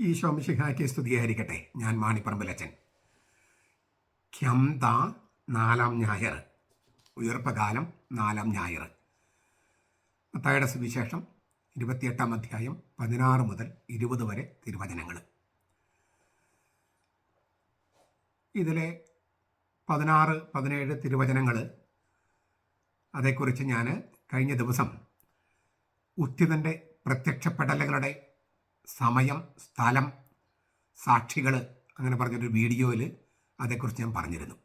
ഈശോ മിശിഹായ്ക്ക് സ്തുതിയായിരിക്കട്ടെ. ഞാൻ മാണിപ്പറമ്പലച്ചൻ. ക്യംത നാലാം ഞായർ. ഉയർപ്പകാലം നാലാം ഞായർ. മത്തായുടെ സുവിശേഷം ഇരുപത്തിയെട്ടാം അധ്യായം പതിനാറ് മുതൽ ഇരുപത് വരെ തിരുവചനങ്ങൾ. ഇതിലെ പതിനാറ് പതിനേഴ് തിരുവചനങ്ങൾ അതേക്കുറിച്ച് ഞാൻ കഴിഞ്ഞ ദിവസം ഉത്തിതന്റെ പ്രത്യക്ഷപ്പെടലുകളുടെ സമയം സ്ഥലം സാക്ഷികൾ അങ്ങനെ പറഞ്ഞൊരു വീഡിയോയിൽ അതേക്കുറിച്ച് ഞാൻ പറഞ്ഞിരുന്നു.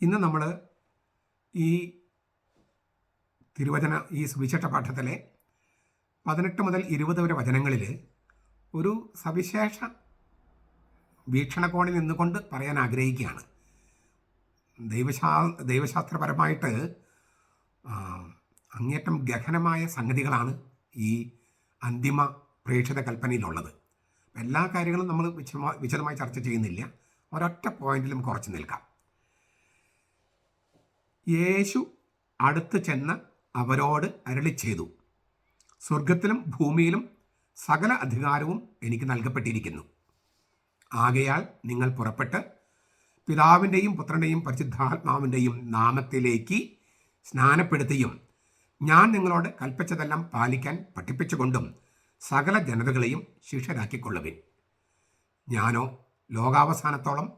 ഇന്ന് നമ്മൾ ഈ തിരുവചന ഈ സുവിശേഷ പാഠത്തിലെ പതിനെട്ട് മുതൽ ഇരുപത് വരെ വചനങ്ങളിൽ ഒരു സവിശേഷ വീക്ഷണകോണിൽ നിന്നുകൊണ്ട് പറയാൻ ആഗ്രഹിക്കുകയാണ്. ദൈവശാ ദൈവശാസ്ത്രപരമായിട്ട് അങ്ങേറ്റം ഗഹനമായ സംഗതികളാണ് ഈ അന്തിമ പ്രേക്ഷിത കൽപ്പനയിലുള്ളത് എല്ലാ കാര്യങ്ങളും നമ്മൾ വിശദമായി ചർച്ച ചെയ്യുന്നില്ല. ഒരൊറ്റ പോയിന്റിലും കുറച്ച് നിൽക്കാം. യേശു അടുത്ത് ചെന്ന് അവരോട് അരളി ചെയ്തു. സ്വർഗത്തിലും ഭൂമിയിലും സകല അധികാരവും എനിക്ക് നൽകപ്പെട്ടിരിക്കുന്നു. ആകയാൽ നിങ്ങൾ പുറപ്പെട്ട് പിതാവിന്റെയും പുത്രന്റെയും പരിശുദ്ധാത്മാവിന്റെയും നാമത്തിലേക്ക് സ്നാനപ്പെടുത്തിയും ഞാൻ നിങ്ങളോട് കൽപ്പിച്ചതെല്ലാം പാലിക്കാൻ പഠിപ്പിച്ചുകൊണ്ടും സകല ജനതകളെയും ശിക്ഷരാക്കിക്കൊള്ളവിൻ. ഞാനോ ലോകാവസാനത്തോളം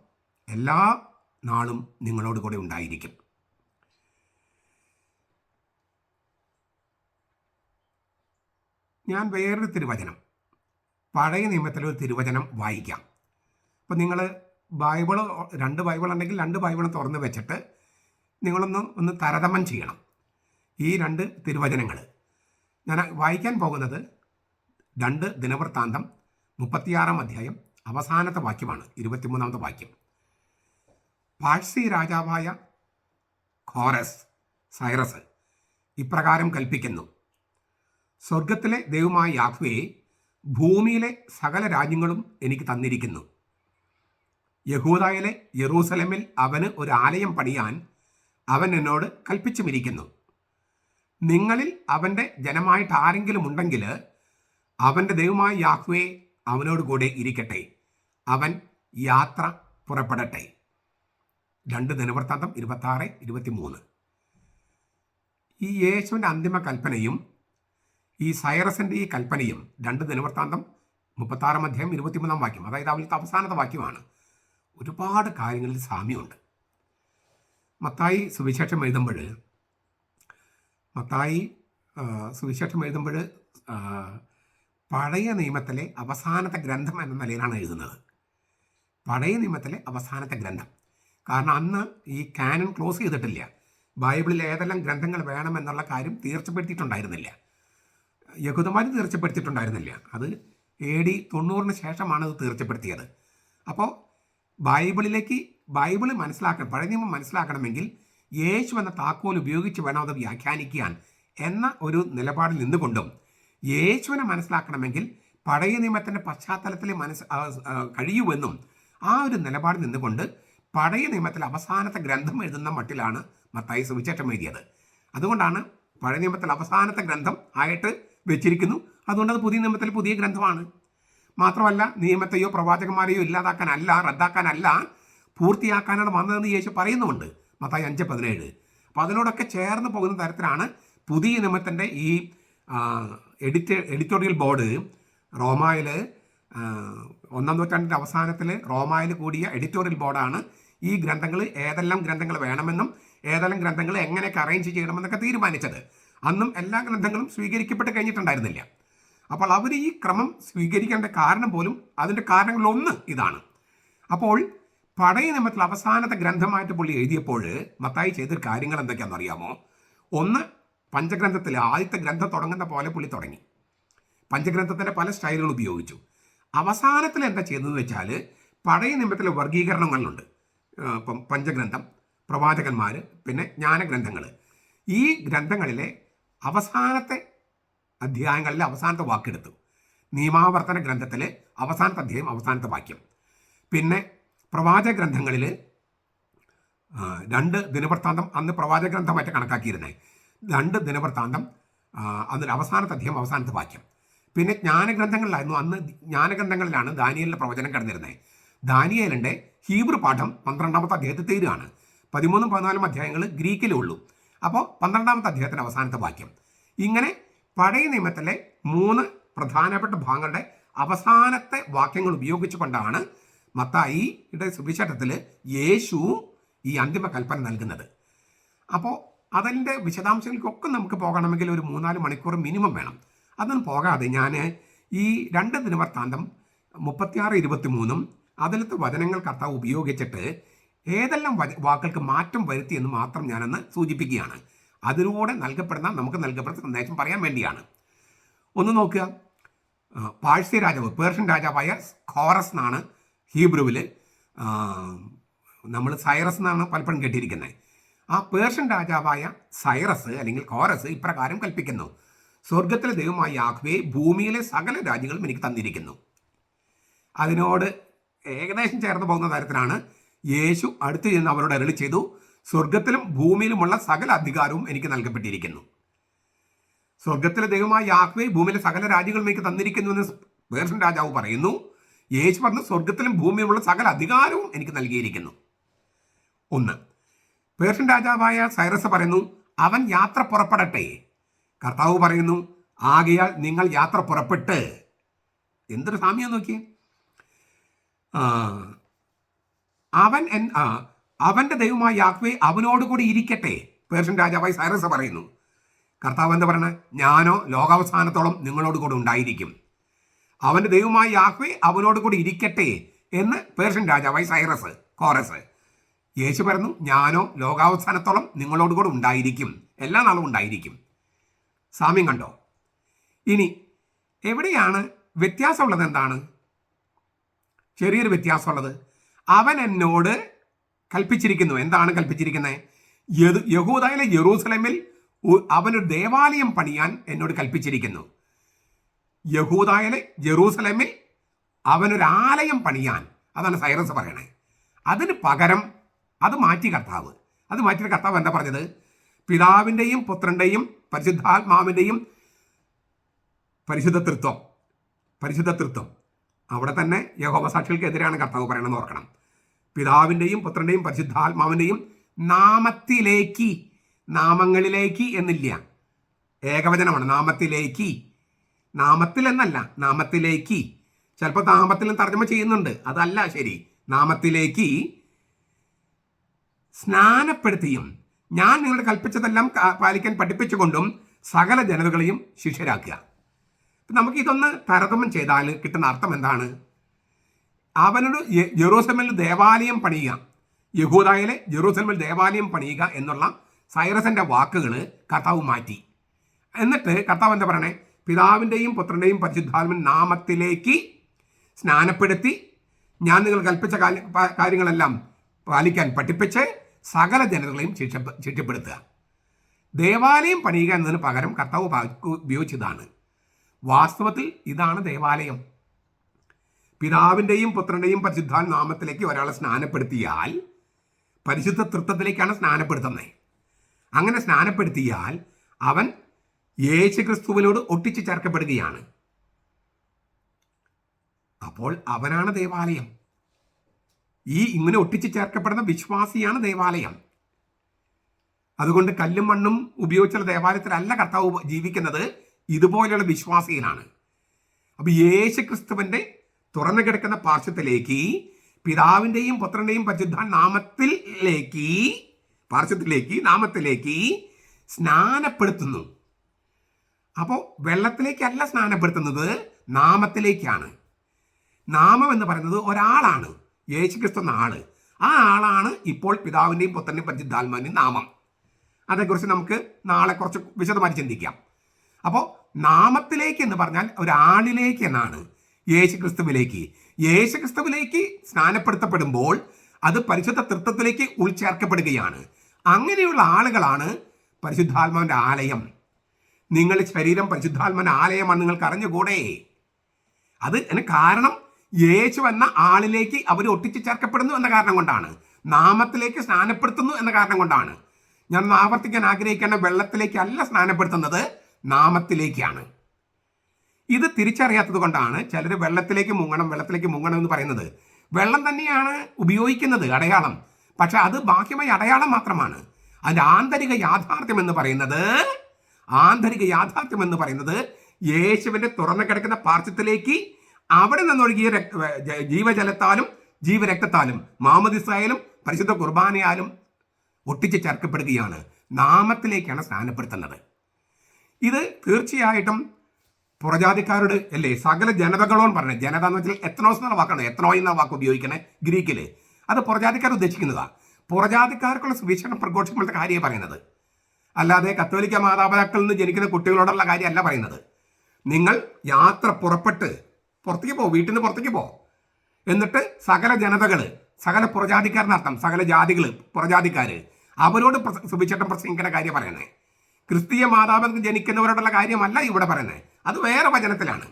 എല്ലാ നാളും നിങ്ങളോട് കൂടെ ഉണ്ടായിരിക്കും. ഞാൻ വേറൊരു തിരുവചനം പഴയ നിയമത്തിലെ ഒരു തിരുവചനം വായിക്കാം. അപ്പം നിങ്ങൾ ബൈബിൾ രണ്ട് ബൈബിൾ ഉണ്ടെങ്കിൽ രണ്ട് ബൈബിൾ തുറന്ന് വെച്ചിട്ട് നിങ്ങളൊന്ന് ഒന്ന് താരതമ്യം ചെയ്യണം. ഈ രണ്ട് തിരുവചനങ്ങൾ ഞാൻ വായിക്കാൻ പോകുന്നത് രണ്ട് ദിനവൃത്താന്തം മുപ്പത്തിയാറാം അധ്യായം അവസാനത്തെ വാക്യമാണ് ഇരുപത്തിമൂന്നാമത്തെ വാക്യം. പാഴ്സി രാജാവായ ഖോറസ് സൈറസ് ഇപ്രകാരം കൽപ്പിക്കുന്നു. സ്വർഗത്തിലെ ദൈവമായ യാഹ്വയെ ഭൂമിയിലെ സകല രാജ്യങ്ങളും എനിക്ക് തന്നിരിക്കുന്നു. യഹൂദായിലെ യെറൂസലമിൽ അവന് ഒരു ആലയം പണിയാൻ അവൻ എന്നോട് കൽപ്പിച്ചുമിരിക്കുന്നു. നിങ്ങളിൽ അവന്റെ ജനമായിട്ട് ആരെങ്കിലും ഉണ്ടെങ്കിൽ അവന്റെ ദൈവമായ യാഹ്വേ അവനോട് കൂടെ ഇരിക്കട്ടെ. അവൻ യാത്ര പുറപ്പെടട്ടെ. രണ്ട് ദിനവൃത്താന്തം ഇരുപത്തി ഇരുപത്താറ് ഇരുപത്തിമൂന്ന്. ഈ യേശുവിന്റെ അന്തിമ കൽപ്പനയും ഈ സൈറസിന്റെ ഈ കൽപ്പനയും രണ്ട് ദിനവൃത്താന്തം മുപ്പത്താറാം അധ്യായം ഇരുപത്തിമൂന്നാം വാക്യം അതായത് അവലത്തെ അവസാനത്തെ വാക്യമാണ്. ഒരുപാട് കാര്യങ്ങളിൽ സാമ്യമുണ്ട്. മത്തായി സുവിശേഷം എഴുതുമ്പോൾ മത്തായി സുവിശേഷം എഴുതുമ്പോൾ പഴയ നിയമത്തിലെ അവസാനത്തെ ഗ്രന്ഥം എന്ന നിലയിലാണ് എഴുതുന്നത്. പഴയ നിയമത്തിലെ അവസാനത്തെ ഗ്രന്ഥം. കാരണം അന്ന് ഈ കാനൻ ക്ലോസ് ചെയ്തിട്ടില്ല. ബൈബിളിൽ ഏതെല്ലാം ഗ്രന്ഥങ്ങൾ വേണമെന്നുള്ള കാര്യം തീർച്ചപ്പെടുത്തിയിട്ടുണ്ടായിരുന്നില്ല. യഹൂദന്മാർ തീർച്ചപ്പെടുത്തിയിട്ടുണ്ടായിരുന്നില്ല. അത് എ ഡി തൊണ്ണൂറിന് ശേഷമാണ് അത് തീർച്ചപ്പെടുത്തിയത്. അപ്പോൾ ബൈബിളിലേക്ക് ബൈബിൾ മനസ്സിലാക്കണം പഴയ നിയമം മനസ്സിലാക്കണമെങ്കിൽ യേശു എന്ന താക്കോൽ ഉപയോഗിച്ച് വേണം അത് വ്യാഖ്യാനിക്കാൻ എന്ന ഒരു നിലപാടിൽ നിന്നുകൊണ്ടും യേശുവിനെ മനസ്സിലാക്കണമെങ്കിൽ പഴയ നിയമത്തിന്റെ പശ്ചാത്തലത്തിൽ മനസ്സ് കഴിയുമെന്നും ആ ഒരു നിലപാടിൽ നിന്നുകൊണ്ട് പഴയ നിയമത്തിൽ അവസാനത്തെ ഗ്രന്ഥം എഴുതുന്ന മട്ടിലാണ് മത്തായി സുവിശേഷം എഴുതിയത്. അതുകൊണ്ടാണ് പഴയ നിയമത്തിൽ അവസാനത്തെ ഗ്രന്ഥം ആയിട്ട് വെച്ചിരിക്കുന്നു. അതുകൊണ്ട് അത് പുതിയ നിയമത്തിൽ പുതിയ ഗ്രന്ഥമാണ്. മാത്രമല്ല നിയമത്തെയോ പ്രവാചകന്മാരെയോ ഇല്ലാതാക്കാനല്ല റദ്ദാക്കാനല്ല പൂർത്തിയാക്കാനാണ് വന്നതെന്ന് യേശു പറയുന്നുമുണ്ട്. മത്തായി അഞ്ച് പതിനേഴ്. അപ്പോൾ അതിനോടൊക്കെ ചേർന്ന് പോകുന്ന തരത്തിലാണ് പുതിയ നിയമത്തിന്റെ ഈ എഡിറ്റ് എഡിറ്റോറിയൽ ബോർഡ് റോമായിൽ ഒന്നാം നൂറ്റാണ്ടിന്റെ അവസാനത്തിൽ റോമായിൽ കൂടിയ എഡിറ്റോറിയൽ ബോർഡാണ് ഈ ഗ്രന്ഥങ്ങൾ ഏതെല്ലാം ഗ്രന്ഥങ്ങൾ വേണമെന്നും ഏതെല്ലാം ഗ്രന്ഥങ്ങൾ എങ്ങനെയൊക്കെ അറേഞ്ച് ചെയ്യണമെന്നൊക്കെ തീരുമാനിച്ചത്. അന്നും എല്ലാ ഗ്രന്ഥങ്ങളും സ്വീകരിക്കപ്പെട്ട് കഴിഞ്ഞിട്ടുണ്ടായിരുന്നില്ല. അപ്പോൾ അവർ ഈ ക്രമം സ്വീകരിക്കേണ്ട കാരണം പോലും അതിന്റെ കാരണങ്ങളൊന്ന് ഇതാണ്. അപ്പോൾ പഴയ നിയമത്തിൽ അവസാനത്തെ ഗ്രന്ഥമായിട്ട് പുള്ളി എഴുതിയപ്പോൾ മത്തായി ചെയ്ത കാര്യങ്ങൾ എന്തൊക്കെയാണെന്ന് അറിയാമോ ഒന്ന് പഞ്ചഗ്രന്ഥത്തിൽ ആദ്യത്തെ ഗ്രന്ഥം തുടങ്ങുന്ന പോലെ പുള്ളി തുടങ്ങി. പഞ്ചഗ്രന്ഥത്തിന്റെ പല സ്റ്റൈലുകൾ ഉപയോഗിച്ചു. അവസാനത്തിൽ എന്താ ചെയ്തതെന്ന് വെച്ചാൽ പഴയ നിയമത്തിലെ വർഗീകരണങ്ങളുണ്ട്. ഇപ്പം പഞ്ചഗ്രന്ഥം പ്രവാചകന്മാർ പിന്നെ ജ്ഞാനഗ്രന്ഥങ്ങൾ ഈ ഗ്രന്ഥങ്ങളിലെ അവസാനത്തെ അധ്യായങ്ങളിലെ അവസാനത്തെ വാക്കെടുത്തു. നിയമാവർത്തന ഗ്രന്ഥത്തിൽ അവസാനത്തെ അധ്യായം അവസാനത്തെ വാക്യം. പിന്നെ പ്രവാചക ഗ്രന്ഥങ്ങളിൽ രണ്ട് ദിനവൃത്താന്തം അന്ന് പ്രവാചക ഗ്രന്ഥമായിട്ട് കണക്കാക്കിയിരുന്നേ. രണ്ട് ദിനവൃത്താന്തം അതിന്റെ അവസാനത്തെ അധ്യയം അവസാനത്തെ വാക്യം. പിന്നെ ജ്ഞാനഗ്രന്ഥങ്ങളിലായിരുന്നു അന്ന് ജ്ഞാനഗ്രന്ഥങ്ങളിലാണ് ദാനിയലിന്റെ പ്രവചനം കിടന്നിരുന്നത്. ദാനിയലിന്റെ ഹീബ്രു പാഠം പന്ത്രണ്ടാമത്തെ അധ്യായത്തിൽ തീരുകയാണ്. പതിമൂന്നും പതിനാലും അധ്യായങ്ങൾ ഗ്രീക്കിലേ ഉള്ളൂ. അപ്പോൾ പന്ത്രണ്ടാമത്തെ അധ്യായത്തിന്റെ അവസാനത്തെ വാക്യം. ഇങ്ങനെ പഴയ നിയമത്തിലെ മൂന്ന് പ്രധാനപ്പെട്ട ഭാഗങ്ങളുടെ അവസാനത്തെ വാക്യങ്ങൾ ഉപയോഗിച്ചുകൊണ്ടാണ് മത്തായിയുടെ സുവിശേഷത്തിൽ യേശു ഈ അന്തിമ കൽപ്പന നൽകുന്നത്. അപ്പോൾ അതിന്റെ വിശദാംശങ്ങൾക്കൊക്കെ നമുക്ക് പോകണമെങ്കിൽ ഒരു മൂന്നാൽ മണിക്കൂർ മിനിമം വേണം. അതൊന്നും പോകാതെ ഞാൻ ഈ രണ്ട് ദിനവൃത്താന്തം മുപ്പത്തിയാറ് ഇരുപത്തി മൂന്നും അതിലത്തെ വചനങ്ങൾ കർത്താവ് ഉപയോഗിച്ചിട്ട് ഏതെല്ലാം വാക്കുകൾക്ക് മാറ്റം വരുത്തി എന്ന് മാത്രം ഞാനൊന്ന് സൂചിപ്പിക്കുകയാണ്. അതിലൂടെ നൽകപ്പെടുന്ന നമുക്ക് നൽകപ്പെടുന്ന സന്ദേശം പറയാൻ വേണ്ടിയാണ്. ഒന്ന് നോക്കുക. പാഴ്സ്യ രാജാവ് പേർഷ്യൻ രാജാവായ ഖോറസ് എന്നാണ് ഹീബ്രുവിൽ നമ്മൾ സൈറസ് എന്നാണ് പലപ്പോഴും കേട്ടിരിക്കുന്നത്. ആ പേർഷ്യൻ രാജാവായ സൈറസ് അല്ലെങ്കിൽ കോറസ് ഇപ്രകാരം കൽപ്പിക്കുന്നു. സ്വർഗത്തിലെ ദൈവമായ യാഹ്വേ ഭൂമിയിലെ സകല രാജ്യങ്ങളും എനിക്ക് തന്നിരിക്കുന്നു. അതിനോട് ഏകദേശം ചേർന്ന് പോകുന്ന തരത്തിലാണ് യേശു അടുത്ത് ചെന്ന് അവരോട് അരളി ചെയ്തു സ്വർഗത്തിലും ഭൂമിയിലുമുള്ള സകല അധികാരവും എനിക്ക് നൽകപ്പെട്ടിരിക്കുന്നു. സ്വർഗത്തിലെ ദൈവമായ യാഹ്വേ ഭൂമിയിലെ സകല രാജ്യങ്ങളും എനിക്ക് തന്നിരിക്കുന്നു എന്ന് പേർഷ്യൻ രാജാവ് പറയുന്നു. യേശു പറഞ്ഞു സ്വർഗത്തിലും ഭൂമിയിലുമുള്ള സകല അധികാരവും എനിക്ക് നൽകിയിരിക്കുന്നു. ഒന്ന് പേർഷ്യൻ രാജാവായ സൈറസ് പറയുന്നു അവൻ യാത്ര പുറപ്പെടട്ടെ. കർത്താവ് പറയുന്നു ആകയാൽ നിങ്ങൾ യാത്ര പുറപ്പെട്ട്. എന്തൊരു സാമ്യം നോക്കിയേ. അവൻ എൻ അവന്റെ ദൈവമായ അവനോട് കൂടി ഇരിക്കട്ടെ പേർഷ്യൻ രാജാവായി സൈറസ് പറയുന്നു. കർത്താവ് എന്താ പറയുന്നത് ഞാനോ ലോകാവസാനത്തോളം നിങ്ങളോട് കൂടെ ഉണ്ടായിരിക്കും. അവന്റെ ദൈവമായ യാഹ്വേ അവനോട് കൂടി ഇരിക്കട്ടെ എന്ന് പേർഷ്യൻ രാജാവായി സൈറസ് കോറസ് യേശു പറഞ്ഞു ഞാനോ ലോകാവസാനത്തോളം നിങ്ങളോട് കൂടെ ഉണ്ടായിരിക്കും. എല്ലാ നാളും ഉണ്ടായിരിക്കും. സാമ്യം കണ്ടോ? ഇനി എവിടെയാണ് വ്യത്യാസമുള്ളത് എന്താണ്? ചെറിയൊരു വ്യത്യാസമുള്ളത്. അവൻ എന്നോട് കൽപ്പിച്ചിരിക്കുന്നു. എന്താണ് കൽപ്പിച്ചിരിക്കുന്നത് യഹൂദയിലെ യെറൂസലമിൽ അവനൊരു ദേവാലയം പണിയാൻ എന്നോട് കൽപ്പിച്ചിരിക്കുന്നു. യഹൂദായിലെ ജെറൂസലമിൽ അവനൊരാലയം പണിയാൻ. അതാണ് സൈറസ് പറയണേ. അതിന് പകരം അത് മാറ്റി കർത്താവ്. അത് മാറ്റിയ കർത്താവ് എന്താ പറഞ്ഞത്? പിതാവിന്റെയും പുത്രന്റെയും പരിശുദ്ധാത്മാവിന്റെയും പരിശുദ്ധ തൃത്വം പരിശുദ്ധ തൃത്വം അവിടെ തന്നെ യഹോവ സാക്ഷികൾക്കെതിരെയാണ് കർത്താവ് പറയണമെന്ന് ഓർക്കണം. പിതാവിന്റെയും പുത്രന്റെയും പരിശുദ്ധാത്മാവിന്റെയും നാമത്തിലേക്ക് നാമങ്ങളിലേക്ക് എന്നില്ല. ഏകവചനമാണ് നാമത്തിലേക്ക്. നാമത്തിൽ എന്നല്ല നാമത്തിലേക്ക്. ചിലപ്പോൾ നാമത്തിലും തർജമ ചെയ്യുന്നുണ്ട്. അതല്ല ശരി. നാമത്തിലേക്ക് സ്നാനപ്പെടുത്തിയും ഞാൻ നിങ്ങളുടെ കൽപ്പിച്ചതെല്ലാം പാലിക്കാൻ പഠിപ്പിച്ചുകൊണ്ടും സകല ജനതകളെയും ശിഷ്യരാക്കുക. നമുക്ക് ഇതൊന്ന് താരതമ്യം ചെയ്താൽ കിട്ടുന്ന അർത്ഥം എന്താണ്? അവനോട് യെ- ജെറൂസലമിൽ ദേവാലയം പണിയുക യഹൂദായിലെ ജെറൂസലമിൽ ദേവാലയം പണിയുക എന്നുള്ള സൈറസിന്റെ വാക്കുകൾ കർത്താവ് മാറ്റി. എന്നിട്ട് കർത്താവ് എന്താ പറയണേ? പിതാവിന്റെയും പുത്രന്റെയും പരിശുദ്ധാത്മൻ നാമത്തിലേക്ക് സ്നാനപ്പെടുത്തി ഞാൻ നിങ്ങൾ കൽപ്പിച്ച കാര്യങ്ങളെല്ലാം പാലിക്കാൻ പഠിപ്പിച്ച് സകല ജനതകളെയും ശിക്ഷ ശിക്ഷപ്പെടുത്തുക. ദേവാലയം പണിയുക എന്നതിന് പകരം കർത്താവ് ഉപയോഗിച്ചതാണ്. വാസ്തവത്തിൽ ഇതാണ് ദേവാലയം. പിതാവിന്റെയും പുത്രന്റെയും പരിശുദ്ധാൻ നാമത്തിലേക്ക് ഒരാളെ സ്നാനപ്പെടുത്തിയാൽ പരിശുദ്ധ തൃത്വത്തിലേക്കാണ് സ്നാനപ്പെടുത്തുന്നത്. അങ്ങനെ സ്നാനപ്പെടുത്തിയാൽ അവൻ യേശു ക്രിസ്തുവിനോട് ഒട്ടിച്ചു ചേർക്കപ്പെടുകയാണ്. അപ്പോൾ അവനാണ് ദേവാലയം. ഈ ഇങ്ങനെ ഒട്ടിച്ചു ചേർക്കപ്പെടുന്ന വിശ്വാസിയാണ് ദേവാലയം. അതുകൊണ്ട് കല്ലും മണ്ണും ഉപയോഗിച്ചുള്ള ദേവാലയത്തിലല്ല കർത്താവ് ജീവിക്കുന്നത്. ഇതുപോലെയുള്ള വിശ്വാസിയിലാണ് അപ്പോൾ യേശു ക്രിസ്തുവിന്റെ തുറന്നു കിടക്കുന്ന പാർശ്വത്തിലേക്ക് പിതാവിന്റെയും പുത്രന്റെയും പരിശുദ്ധ നാമത്തിലേക്ക് പാർശ്വത്തിലേക്ക് നാമത്തിലേക്ക് സ്നാനപ്പെടുത്തുന്നു. അപ്പോൾ വെള്ളത്തിലേക്കല്ല സ്നാനപ്പെടുത്തുന്നത് നാമത്തിലേക്കാണ്. നാമം എന്ന് പറയുന്നത് ഒരാളാണ്. യേശു ക്രിസ്തു എന്ന ആൾ ആ ആളാണ് ഇപ്പോൾ പിതാവിന്റെയും പുത്രന്റെയും പരിശുദ്ധാത്മാവിന്റെയും നാമം. അതേക്കുറിച്ച് നമുക്ക് നാളെ കുറച്ച് വിശദമായി ചിന്തിക്കാം. അപ്പോൾ നാമത്തിലേക്ക് എന്ന് പറഞ്ഞാൽ ഒരാളിലേക്ക് എന്നാണ്. യേശു ക്രിസ്തുവിലേക്ക് യേശു ക്രിസ്തുവിലേക്ക് സ്നാനപ്പെടുത്തപ്പെടുമ്പോൾ അത് പരിശുദ്ധ തൃത്വത്തിലേക്ക് ഉൾച്ചേർക്കപ്പെടുകയാണ്. അങ്ങനെയുള്ള ആളുകളാണ് പരിശുദ്ധാത്മാവിന്റെ ആലയം. നിങ്ങളുടെ ശരീരം പരിശുദ്ധാത്മാവിന്റെ ആലയമാണ്. നിങ്ങൾക്ക് അറിഞ്ഞുകൂടെ അത് അതിന് കാരണം യേശു എന്ന ആളിലേക്ക് അവർ ഒട്ടിച്ചു ചേർക്കപ്പെടുന്നു എന്ന കാരണം കൊണ്ടാണ്. നാമത്തിലേക്ക് സ്നാനപ്പെടുത്തുന്നു എന്ന കാരണം കൊണ്ടാണ്. ഞാൻ ആവർത്തിക്കാൻ ആഗ്രഹിക്കുന്ന വെള്ളത്തിലേക്കല്ല സ്നാനപ്പെടുത്തുന്നത് നാമത്തിലേക്കാണ്. ഇത് തിരിച്ചറിയാത്തത് കൊണ്ടാണ് ചിലർ വെള്ളത്തിലേക്ക് മുങ്ങണം വെള്ളത്തിലേക്ക് മുങ്ങണം എന്ന് പറയുന്നത്. വെള്ളം തന്നെയാണ് ഉപയോഗിക്കുന്നത് അടയാളം. പക്ഷെ അത് ബാഹ്യമായ അടയാളം മാത്രമാണ്. അതിന്റെ ആന്തരിക യാഥാർത്ഥ്യം എന്ന് പറയുന്നത് ആന്തരിക യാഥാർത്ഥ്യം എന്ന് പറയുന്നത് യേശുവിന്റെ തുറന്നു കിടക്കുന്ന പാർശ്വത്തിലേക്ക് അവിടെ നിന്നൊഴുകിയ ജീവജലത്താലും ജീവരക്തത്താലും മാമദിസായാലും പരിശുദ്ധ കുർബാനയാലും ഒട്ടിച്ച് ചേർക്കപ്പെടുകയാണ്. നാമത്തിലേക്കാണ് സ്നാനപ്പെടുത്തുന്നത് ഇത് തീർച്ചയായിട്ടും പുറജാതിക്കാരോട് അല്ലേ സകല ജനതകളോട് പറഞ്ഞത് ജനത എന്ന് വെച്ചാൽ എത്നോസ് എന്നുള്ള വാക്കാണ്. എത്നോയ് എന്ന വാക്ക് ഉപയോഗിക്കണേ ഗ്രീക്കിൽ. അത് പുറജാതിക്കാർ ഉദ്ദേശിക്കുന്നതാ. പുറജാതിക്കാർക്കുള്ള സുവിശേഷം പ്രഘോഷിക്കുമ്പോഴത്തെ കാര്യമാണ് പറയുന്നത്. അല്ലാതെ കത്തോലിക്ക മാതാപിതാക്കളിൽ നിന്ന് ജനിക്കുന്ന കുട്ടികളോടുള്ള കാര്യമല്ല പറയുന്നത്. നിങ്ങൾ യാത്ര പുറപ്പെട്ട് പുറത്തേക്ക് പോ വീട്ടിൽ നിന്ന് പുറത്തേക്ക് പോ. എന്നിട്ട് സകല ജനതകൾ സകല പുറജാതിക്കാരനർത്ഥം സകല ജാതികൾ പുറജാതിക്കാര് അവരോട് സുഭിച്ചട്ടം പ്രസംഗിക്കുന്ന കാര്യം പറയുന്നത് ക്രിസ്തീയ മാതാപിതാക്കൾ ജനിക്കുന്നവരോടുള്ള കാര്യമല്ല ഇവിടെ പറയുന്നത് അത് വേറെ വചനത്തിലാണ്.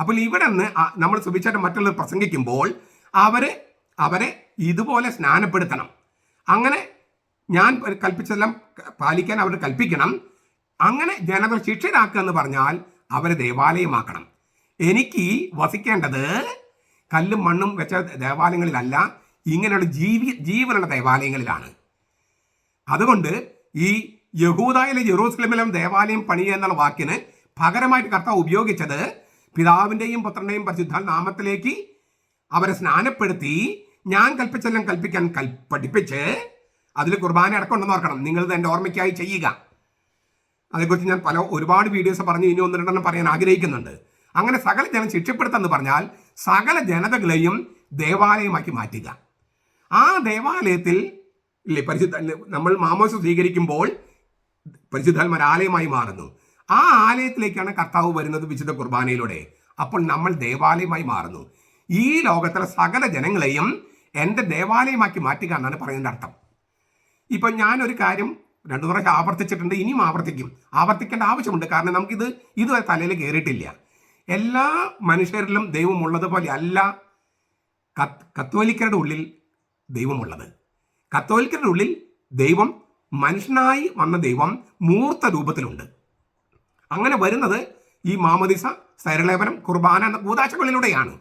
അപ്പോൾ ഇവിടെ നിന്ന് നമ്മൾ സുഭിച്ചട്ടം മറ്റുള്ളവർ പ്രസംഗിക്കുമ്പോൾ അവരെ അവരെ ഇതുപോലെ സ്നാനപ്പെടുത്തണം. അങ്ങനെ ഞാൻ കൽപ്പിച്ചതെല്ലാം പാലിക്കാൻ അവർ കൽപ്പിക്കണം. അങ്ങനെ ജനതകൾ ശിക്ഷരാക്കുക എന്ന് പറഞ്ഞാൽ അവരെ ദേവാലയമാക്കണം. എനിക്ക് വസിക്കേണ്ടത് കല്ലും മണ്ണും വെച്ച ദേവാലയങ്ങളിലല്ല ഇങ്ങനെയുള്ള ജീവി ജീവനുള്ള ദേവാലയങ്ങളിലാണ്. അതുകൊണ്ട് ഈ യഹൂദായിലെ ജെറൂസലമിലും ദേവാലയം പണിയുക എന്നുള്ള വാക്കിന് പകരമായിട്ട് കർത്താവ് ഉപയോഗിച്ചത് പിതാവിന്റെയും പുത്രന്റെയും പരിശുദ്ധ നാമത്തിലേക്ക് അവരെ സ്നാനപ്പെടുത്തി ഞാൻ കൽപ്പിച്ചെല്ലാം കൽപ്പിക്കാൻ കൽ പഠിപ്പിച്ച് അതിൽ കുർബാന അടക്കമുണ്ടെന്ന് ഓർക്കണം. നിങ്ങൾ എന്റെ ഓർമ്മയ്ക്കായി ചെയ്യുക. അതേക്കുറിച്ച് ഞാൻ പല ഒരുപാട് വീഡിയോസ് പറഞ്ഞ്. ഇനി ഒന്ന് രണ്ടെണ്ണം പറയാൻ ആഗ്രഹിക്കുന്നുണ്ട്. അങ്ങനെ സകല ജനം ശിക്ഷപ്പെടുത്തെന്ന് പറഞ്ഞാൽ സകല ജനതകളെയും ദേവാലയമാക്കി മാറ്റുക. ആ ദേവാലയത്തിൽ ഇല്ലേ പരിശുദ്ധ നമ്മൾ മാമോസ് സ്വീകരിക്കുമ്പോൾ പരിശുദ്ധാത്മാർ ആലയമായി മാറുന്നു. ആ ആലയത്തിലേക്കാണ് കർത്താവ് വരുന്നത് വിശുദ്ധ കുർബാനയിലൂടെ. അപ്പോൾ നമ്മൾ ദേവാലയമായി മാറുന്നു. ഈ ലോകത്തിലെ സകല ജനങ്ങളെയും എന്റെ ദേവാലയമാക്കി മാറ്റുക എന്നാണ് പറയുന്നതിന്റെ അർത്ഥം. ഇപ്പം ഞാനൊരു കാര്യം രണ്ടു പ്രാവശ്യം ആവർത്തിച്ചിട്ടുണ്ട് ഇനിയും ആവർത്തിക്കും. ആവർത്തിക്കേണ്ട ആവശ്യമുണ്ട്. കാരണം നമുക്കിത് ഇതുവരെ തലയിൽ കയറിയിട്ടില്ല. എല്ലാ മനുഷ്യരിലും ദൈവമുള്ളത് പോലെ അല്ല കത്ത് കത്തോലിക്കരുടെ ഉള്ളിൽ ദൈവമുള്ളത്. കത്തോലിക്കരുടെ ഉള്ളിൽ ദൈവം മനുഷ്യനായി വന്ന ദൈവം മൂർത്ത രൂപത്തിലുണ്ട്. അങ്ങനെ വരുന്നത് ഈ മാമദിസ സൈരലേപനം കുർബാന എന്ന കൂതാശകളിലൂടെയാണ്.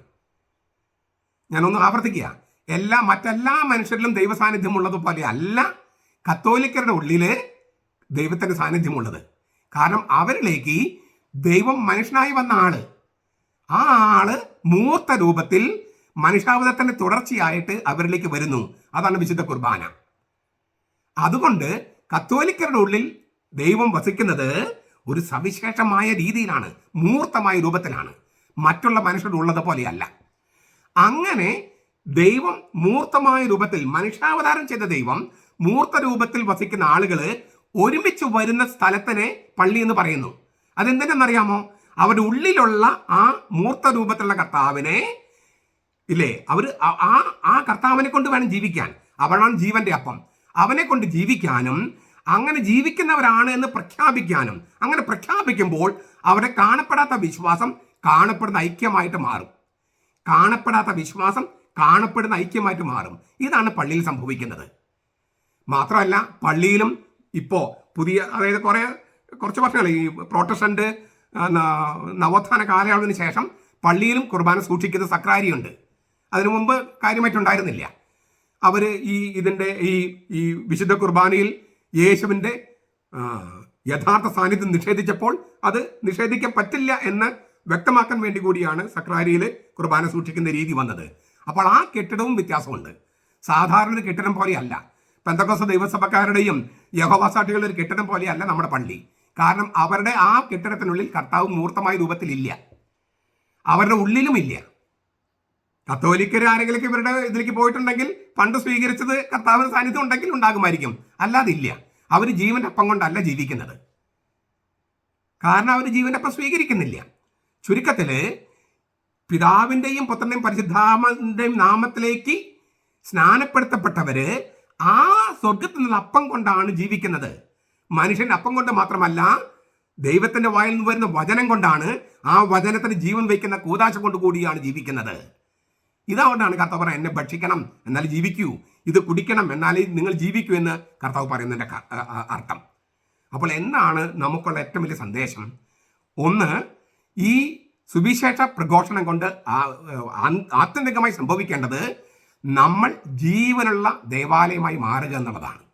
ഞാനൊന്ന് ആവർത്തിക്കുക. എല്ലാ മറ്റെല്ലാ മനുഷ്യരിലും ദൈവ സാന്നിധ്യമുള്ളതുപോലെ അല്ല കത്തോലിക്കരുടെ ഉള്ളിൽ ദൈവത്തിന്റെ സാന്നിധ്യമുള്ളത്. കാരണം അവരിലേക്ക് ദൈവം മനുഷ്യനായി വന്ന ആൾ ആ ആൾ മൂർത്ത രൂപത്തിൽ മനുഷ്യാവതത്തിന്റെ തുടർച്ചയായിട്ട് അവരിലേക്ക് വരുന്നു. അതാണ് വിശുദ്ധ കുർബാന. അതുകൊണ്ട് കത്തോലിക്കരുടെ ഉള്ളിൽ ദൈവം വസിക്കുന്നത് ഒരു സവിശേഷമായ രീതിയിലാണ് മൂർത്തമായ രൂപത്തിലാണ്. മറ്റുള്ള മനുഷ്യരുടെ ഉള്ളത് പോലെയല്ല. അങ്ങനെ ദൈവം മൂർത്തമായ രൂപത്തിൽ മനുഷ്യാവതാരം ചെയ്ത ദൈവം മൂർത്ത രൂപത്തിൽ വസിക്കുന്ന ആളുകൾ ഒരുമിച്ച് വരുന്ന സ്ഥലത്തിനെ പള്ളി എന്ന് പറയുന്നു. അതെന്തിനെന്നറിയാമോ? അവരുടെ ഉള്ളിലുള്ള ആ മൂർത്ത രൂപത്തിലുള്ള കർത്താവിനെ ഇല്ലേ? അവർ ആ ആ കർത്താവിനെ കൊണ്ട് വേണം ജീവിക്കാൻ. അവനാണ് ജീവന്റെ അപ്പം. അവനെ കൊണ്ട് ജീവിക്കാനും അങ്ങനെ ജീവിക്കുന്നവരാണ് എന്ന് പ്രഖ്യാപിക്കാനും അങ്ങനെ പ്രഖ്യാപിക്കുമ്പോൾ അവരെ കാണപ്പെടാത്ത വിശ്വാസം കാണപ്പെടുന്ന ഐക്യമായിട്ട് മാറും. കാണപ്പെടാത്ത വിശ്വാസം കാണപ്പെടുന്ന ഐക്യമായിട്ട് മാറും. ഇതാണ് പള്ളിയിൽ സംഭവിക്കുന്നത്. മാത്രമല്ല പള്ളിയിലും ഇപ്പോൾ പുതിയ അതായത് കുറേ കുറച്ച് വർഷങ്ങൾ ഈ പ്രോട്ടസ്റ്റന്റ് നവോത്ഥാന കാലയളവിന് ശേഷം പള്ളിയിലും കുർബാന സൂക്ഷിക്കുന്ന സക്രാരിയുണ്ട്. അതിനു മുമ്പ് കാര്യമായിട്ടുണ്ടായിരുന്നില്ല. അവർ ഈ ഇതിന്റെ ഈ ഈ വിശുദ്ധ കുർബാനയിൽ യേശുവിന്റെ യഥാർത്ഥ സാന്നിധ്യം നിഷേധിച്ചപ്പോൾ അത് നിഷേധിക്കാൻ പറ്റില്ല എന്ന് വ്യക്തമാക്കാൻ വേണ്ടി കൂടിയാണ് സക്രാരിയിൽ കുർബാന സൂക്ഷിക്കുന്ന രീതി വന്നത്. അപ്പോൾ ആ കെട്ടിടവും വ്യത്യാസമുണ്ട്. സാധാരണ ഒരു കെട്ടിടം പോലെയല്ല. പെന്തക്കോസ ദൈവസഭക്കാരുടെയും യഹോവാസാട്ടികളുടെ ഒരു കെട്ടിടം പോലെയല്ല നമ്മുടെ പള്ളി. കാരണം അവരുടെ ആ കെട്ടിടത്തിനുള്ളിൽ കർത്താവ് മൂർത്തമായ രൂപത്തിലില്ല. അവരുടെ ഉള്ളിലുമില്ല. കത്തോലിക്കർ ആരെങ്കിലും ഇവരുടെ ഇതിലേക്ക് പോയിട്ടുണ്ടെങ്കിൽ പണ്ട് സ്വീകരിച്ചത് കർത്താവിന് സാന്നിധ്യം ഉണ്ടെങ്കിൽ ഉണ്ടാകുമായിരിക്കും. അല്ലാതില്ല. അവർ ജീവന്റെ അപ്പം കൊണ്ടല്ല ജീവിക്കുന്നത്. കാരണം അവർ ജീവന്റെ അപ്പം സ്വീകരിക്കുന്നില്ല. ചുരുക്കത്തിൽ പിതാവിന്റെയും പുത്രന്റെയും പരിശുദ്ധാമന്റെയും നാമത്തിലേക്ക് സ്നാനപ്പെടുത്തപ്പെട്ടവര് ആ സ്വർഗത്തിൽ നിന്നുള്ള അപ്പം കൊണ്ടാണ് ജീവിക്കുന്നത്. മനുഷ്യൻ അപ്പം കൊണ്ട് മാത്രമല്ല ദൈവത്തിന്റെ വായിൽ നിന്ന് വരുന്ന വചനം കൊണ്ടാണ് ആ വചനത്തിന് ജീവൻ വയ്ക്കുന്ന കൂതാശ കൊണ്ട് കൂടിയാണ് ജീവിക്കുന്നത്. ഇതുകൊണ്ടാണ് കർത്താവ് പറയുന്നത് എന്നെ ഭക്ഷിക്കണം എന്നാൽ ജീവിക്കൂ. ഇത് കുടിക്കണം എന്നാലേ നിങ്ങൾ ജീവിക്കൂ എന്ന് കർത്താവ് അ- അർത്ഥം. അപ്പോൾ എന്താണ് നമുക്കുള്ള ഏറ്റവും വലിയ സന്ദേശം? ഒന്ന് ഈ സുവിശേഷ പ്രഘോഷണം കൊണ്ട് ആത്യന്തികമായി സംഭവിക്കേണ്ടത് നമ്മൾ ജീവനുള്ള ദേവാലയമായി മാറുക എന്നുള്ളതാണ്.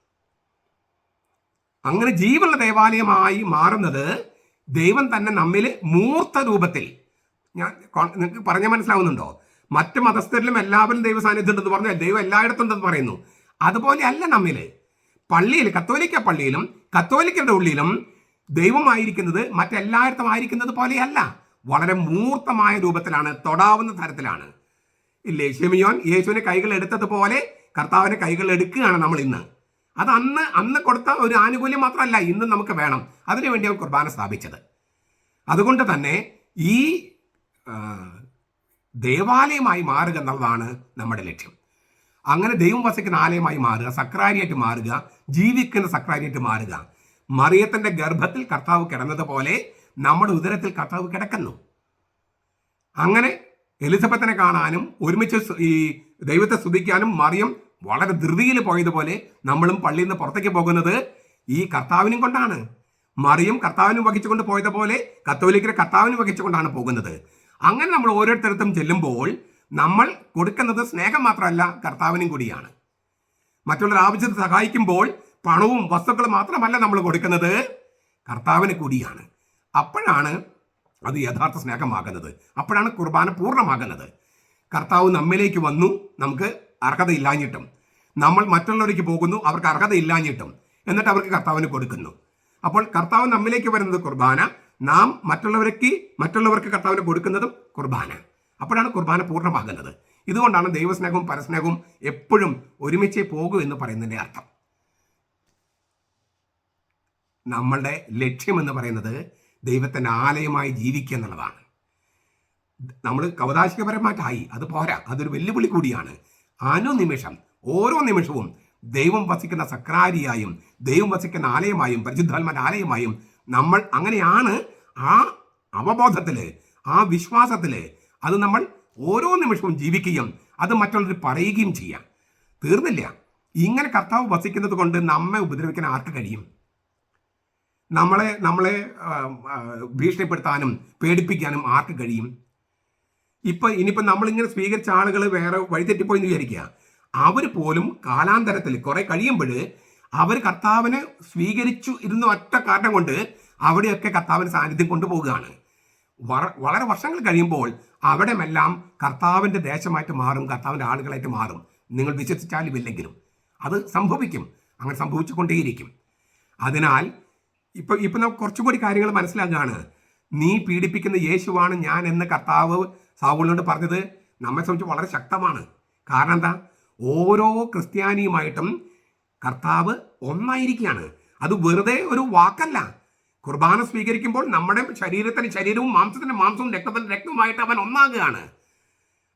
അങ്ങനെ ജീവുള്ള ദേവാലയമായി മാറുന്നത് ദൈവം തന്നെ നമ്മിൽ മൂർത്ത രൂപത്തിൽ. ഞാൻ നിങ്ങൾക്ക് പറഞ്ഞ മനസ്സിലാവുന്നുണ്ടോ? മറ്റ് മതസ്ഥരിലും എല്ലാവരും ദൈവ സാന്നിധ്യം ഉണ്ടെന്ന് പറഞ്ഞാൽ ദൈവം എല്ലായിടത്തും ഉണ്ടെന്ന് പറയുന്നു. അതുപോലെ അല്ല നമ്മിൽ. പള്ളിയിൽ കത്തോലിക്ക പള്ളിയിലും കത്തോലിക്കരുടെ ഉള്ളിലും ദൈവമായിരിക്കുന്നത് മറ്റെല്ലായിടത്തും ആയിരിക്കുന്നത് പോലെയല്ല. വളരെ മൂർത്തമായ രൂപത്തിലാണ് തൊടാവുന്ന തരത്തിലാണ്. ഇല്ലേ ഷെമിയോൻ യേശുവിനെ കൈകൾ എടുത്തതുപോലെ കർത്താവിനെ കൈകൾ എടുക്കുകയാണ് നമ്മൾ ഇന്ന്. അത് അന്ന് അന്ന് കൊടുത്ത ഒരു ആനുകൂല്യം മാത്രമല്ല ഇന്ന് നമുക്ക് വേണം. അതിനുവേണ്ടിയാണ് കുർബാന സ്ഥാപിച്ചത്. അതുകൊണ്ട് തന്നെ ഈ ദേവാലയമായി മാറുക എന്നുള്ളതാണ് നമ്മുടെ ലക്ഷ്യം. അങ്ങനെ ദൈവം വസിക്കുന്ന ആലയമായി മാറുക സക്രാരിയായിട്ട് മാറുക ജീവിക്കുന്ന സക്രാരിയായിട്ട് മാറുക. മറിയത്തിന്റെ ഗർഭത്തിൽ കർത്താവ് കിടന്നതുപോലെ നമ്മുടെ ഉദരത്തിൽ കർത്താവ് കിടക്കുന്നു. അങ്ങനെ എലിസബത്തിനെ കാണാനും ഒരുമിച്ച് ഈ ദൈവത്തെ സ്തുതിക്കാനും മറിയം വളരെ ധൃതിയിൽ പോയതുപോലെ നമ്മളും പള്ളിയിൽ നിന്ന് പുറത്തേക്ക് പോകുന്നത് ഈ കർത്താവിനും കൊണ്ടാണ്. മറിയം കർത്താവിനും വഹിച്ചുകൊണ്ട് പോയതുപോലെ കത്തോലിക്കരെ കർത്താവിനും വഹിച്ചുകൊണ്ടാണ് പോകുന്നത്. അങ്ങനെ നമ്മൾ ഓരോരുത്തരത്തും ചെല്ലുമ്പോൾ നമ്മൾ കൊടുക്കുന്നത് സ്നേഹം മാത്രമല്ല കർത്താവിനും കൂടിയാണ്. മറ്റുള്ളവർ ആവശ്യത്തെ സഹായിക്കുമ്പോൾ പണവും വസ്തുക്കളും മാത്രമല്ല നമ്മൾ കൊടുക്കുന്നത് കർത്താവിന് കൂടിയാണ്. അപ്പോഴാണ് അത് യഥാർത്ഥ സ്നേഹമാകുന്നത്. അപ്പോഴാണ് കുർബാന പൂർണമാകുന്നത്. കർത്താവ് നമ്മിലേക്ക് വന്നു നമുക്ക് അർഹതയില്ലാഞ്ഞിട്ടും. നമ്മൾ മറ്റുള്ളവർക്ക് പോകുന്നു അവർക്ക് അർഹതയില്ലാഞ്ഞിട്ടും. എന്നിട്ട് അവർക്ക് കർത്താവിന് കൊടുക്കുന്നു. അപ്പോൾ കർത്താവ് നമ്മിലേക്ക് വരുന്നത് കുർബാന. നാം മറ്റുള്ളവർക്ക് മറ്റുള്ളവർക്ക് കർത്താവിന് കൊടുക്കുന്നതും കുർബാന. അപ്പോഴാണ് കുർബാന പൂർണമാകുന്നത്. ഇതുകൊണ്ടാണ് ദൈവസ്നേഹവും പരസ്നേഹവും എപ്പോഴും ഒരുമിച്ച് പോകൂ എന്ന് പറയുന്നതിന്റെ അർത്ഥം. നമ്മളുടെ ലക്ഷ്യം എന്ന് പറയുന്നത് ദൈവത്തിന്റെ ആലയമായി ജീവിക്കുക എന്നുള്ളതാണ്. നമ്മൾ കവതാശികപരമായിട്ടായി അത് പോരാ. അതൊരു വെല്ലുവിളി കൂടിയാണ്. അനുനിമിഷം ഓരോ നിമിഷവും ദൈവം വസിക്കുന്ന സക്രാരിയായും ദൈവം വസിക്കുന്ന ആലയമായും പരിശുദ്ധാത്മാൻ ആലയമായും നമ്മൾ അങ്ങനെയാണ് ആ അവബോധത്തിൽ ആ വിശ്വാസത്തിൽ അത് നമ്മൾ ഓരോ നിമിഷവും ജീവിക്കുകയും അത് മറ്റുള്ളവർ പറയുകയും ചെയ്യാം. തീർന്നില്ല. ഇങ്ങനെ കർത്താവ് വസിക്കുന്നത് കൊണ്ട് നമ്മെ ഉപദ്രവിക്കാൻ ആർക്ക് കഴിയും? നമ്മളെ നമ്മളെ ഭീഷണിപ്പെടുത്താനും പേടിപ്പിക്കാനും ആർക്ക് കഴിയും? ഇപ്പൊ ഇനിയിപ്പോ നമ്മളിങ്ങനെ സ്വീകരിച്ച ആളുകൾ വേറെ വഴിതെറ്റിപ്പോയി എന്ന് വിചാരിക്കുക. അവർ പോലും കാലാന്തരത്തിൽ കുറെ കഴിയുമ്പോൾ അവർ കർത്താവിനെ സ്വീകരിച്ചു ഇരുന്ന ഒറ്റ കാരണം കൊണ്ട് അവിടെയൊക്കെ കർത്താവിന് സാന്നിധ്യം കൊണ്ടുപോവുകയാണ്. വളരെ വർഷങ്ങൾ കഴിയുമ്പോൾ അവിടെമെല്ലാം കർത്താവിന്റെ ദേശമായിട്ട് മാറും കർത്താവിന്റെ ആളുകളായിട്ട് മാറും. നിങ്ങൾ വിശ്വസിച്ചാലും ഇല്ലെങ്കിലും. അത് സംഭവിക്കും. അങ്ങനെ സംഭവിച്ചുകൊണ്ടേയിരിക്കും. അതിനാൽ ഇപ്പൊ ഇപ്പൊ നമുക്ക് കുറച്ചുകൂടി കാര്യങ്ങൾ മനസ്സിലാക്കുകയാണ്. നീ പീഡിപ്പിക്കുന്ന യേശുവാണ് ഞാൻ എന്ന് കർത്താവ് സാവുളിനോട് പറഞ്ഞത് നമ്മെ സംബന്ധിച്ച് വളരെ ശക്തമാണ്. കാരണം എന്താ? ഓരോ ക്രിസ്ത്യാനിയുമായിട്ടും കർത്താവ് ഒന്നായിരിക്കുകയാണ്. അത് വെറുതെ ഒരു വാക്കല്ല. കുർബാന സ്വീകരിക്കുമ്പോൾ നമ്മുടെ ശരീരത്തിന് ശരീരവും മാംസത്തിന്റെ മാംസവും രക്തത്തിന്റെ രക്തവുമായിട്ട് അവൻ ഒന്നാകുകയാണ്.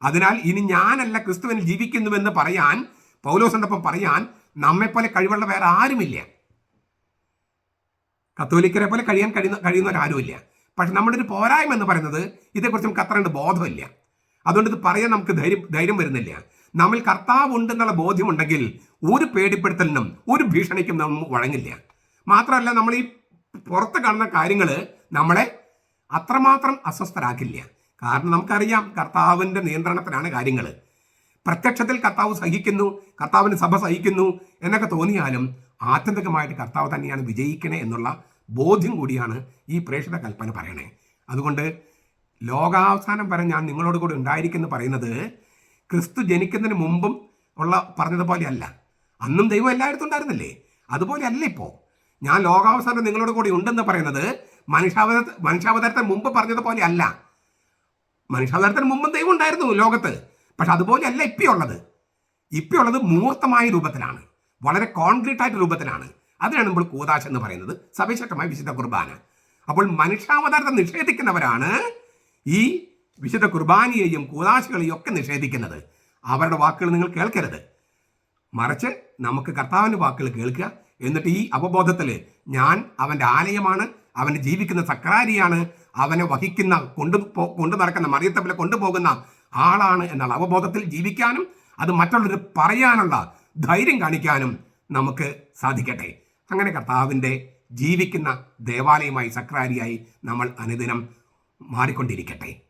അതിനാൽ ഇനി ഞാനല്ല ക്രിസ്തുവിൽ ജീവിക്കുന്നുവെന്ന് പറയാൻ പൗലോസിനൊപ്പം പറയാൻ നമ്മെപ്പോലെ കഴിവുള്ള വേറെ ആരുമില്ല. കത്തോലിക്കരെ പോലെ കഴിയാൻ കഴിയുന്ന കഴിയുന്നവരാരുമില്ല. പക്ഷെ നമ്മുടെ ഒരു പോരായ്മ എന്ന് പറയുന്നത് ഇതേക്കുറിച്ച് നമുക്ക് അത്രയുണ്ട് ബോധമില്ല. അതുകൊണ്ട് ഇത് പറയാൻ നമുക്ക് ധൈര്യം ധൈര്യം വരുന്നില്ല. നമ്മൾ കർത്താവ് ഉണ്ടെന്നുള്ള ബോധ്യമുണ്ടെങ്കിൽ ഒരു പേടിപ്പെടുത്തലിനും ഒരു ഭീഷണിക്കും നമ്മൾ വഴങ്ങില്ല. മാത്രമല്ല നമ്മൾ ഈ പുറത്ത് കാണുന്ന കാര്യങ്ങൾ നമ്മളെ അത്രമാത്രം അസ്വസ്ഥരാക്കില്ല. കാരണം നമുക്കറിയാം കർത്താവിന്റെ നിയന്ത്രണത്തിലാണ് കാര്യങ്ങൾ പ്രത്യക്ഷത്തിൽ കർത്താവ് സഹിക്കുന്നു കർത്താവിന് സഭ സഹിക്കുന്നു എന്നൊക്കെ തോന്നിയാലും ആത്യന്തികമായിട്ട് കർത്താവ് തന്നെയാണ് വിജയിക്കണേ എന്നുള്ള ബോധ്യം കൂടിയാണ് ഈ പ്രേക്ഷിത കൽപ്പന പറയണേ. അതുകൊണ്ട് ലോകാവസാനം വരെ ഞാൻ നിങ്ങളോട് കൂടി ഉണ്ടായിരിക്കുന്നു പറയുന്നത് ക്രിസ്തു ജനിക്കുന്നതിന് മുമ്പും ഉള്ള പറഞ്ഞതുപോലെയല്ല. അന്നും ദൈവം എല്ലായിടത്തും ഉണ്ടായിരുന്നില്ലേ? അതുപോലെയല്ല ഇപ്പോൾ ഞാൻ ലോകാവസാനം നിങ്ങളോട് കൂടി ഉണ്ടെന്ന് പറയുന്നത് മനുഷ്യാവത മനുഷ്യാവതാരത്തിന് മുമ്പ് പറഞ്ഞതുപോലെ അല്ല മനുഷ്യാവതാരത്തിന് മുമ്പും ദൈവം ഉണ്ടായിരുന്നു ലോകത്ത്. പക്ഷെ അതുപോലെയല്ല ഇപ്പിയുള്ളത്. ഉള്ളത് മൂർത്തമായ രൂപത്തിലാണ്. വളരെ കോൺക്രീറ്റ് ആയിട്ട് രൂപത്തിലാണ്. അതിനാണ് നമ്മൾ കൂതാശ എന്ന് പറയുന്നത്. സവിശേഷമായ വിശുദ്ധ കുർബാന. അപ്പോൾ മനുഷ്യാവതാരത്തെ നിഷേധിക്കുന്നവരാണ് ഈ വിശുദ്ധ കുർബാനയെയും കൂതാശകളെയും ഒക്കെ നിഷേധിക്കുന്നത്. അവരുടെ വാക്കുകൾ നിങ്ങൾ കേൾക്കരുത്. മറിച്ച് നമുക്ക് കർത്താവിന്റെ വാക്കുകൾ കേൾക്കുക. എന്നിട്ട് ഈ അവബോധത്തിൽ ഞാൻ അവന്റെ ആലയമാണ് അവന്റെ ജീവിക്കുന്ന സക്രാരിയാണ് അവനെ വഹിക്കുന്ന കൊണ്ടു കൊണ്ടു നടക്കുന്ന മറിയത്തപ്പിലെ കൊണ്ടുപോകുന്ന ആളാണ് എന്നുള്ള അവബോധത്തിൽ ജീവിക്കാനും അത് മറ്റുള്ളവർ പറയാനുള്ള ധൈര്യം കാണിക്കാനും നമുക്ക് സാധിക്കട്ടെ. അങ്ങനെ കർത്താവിന്റെ ജീവിക്കുന്ന ദേവാലയമായി സക്രാരിയായി നമ്മൾ അനുദിനം മാറിക്കൊണ്ടിരിക്കട്ടെ.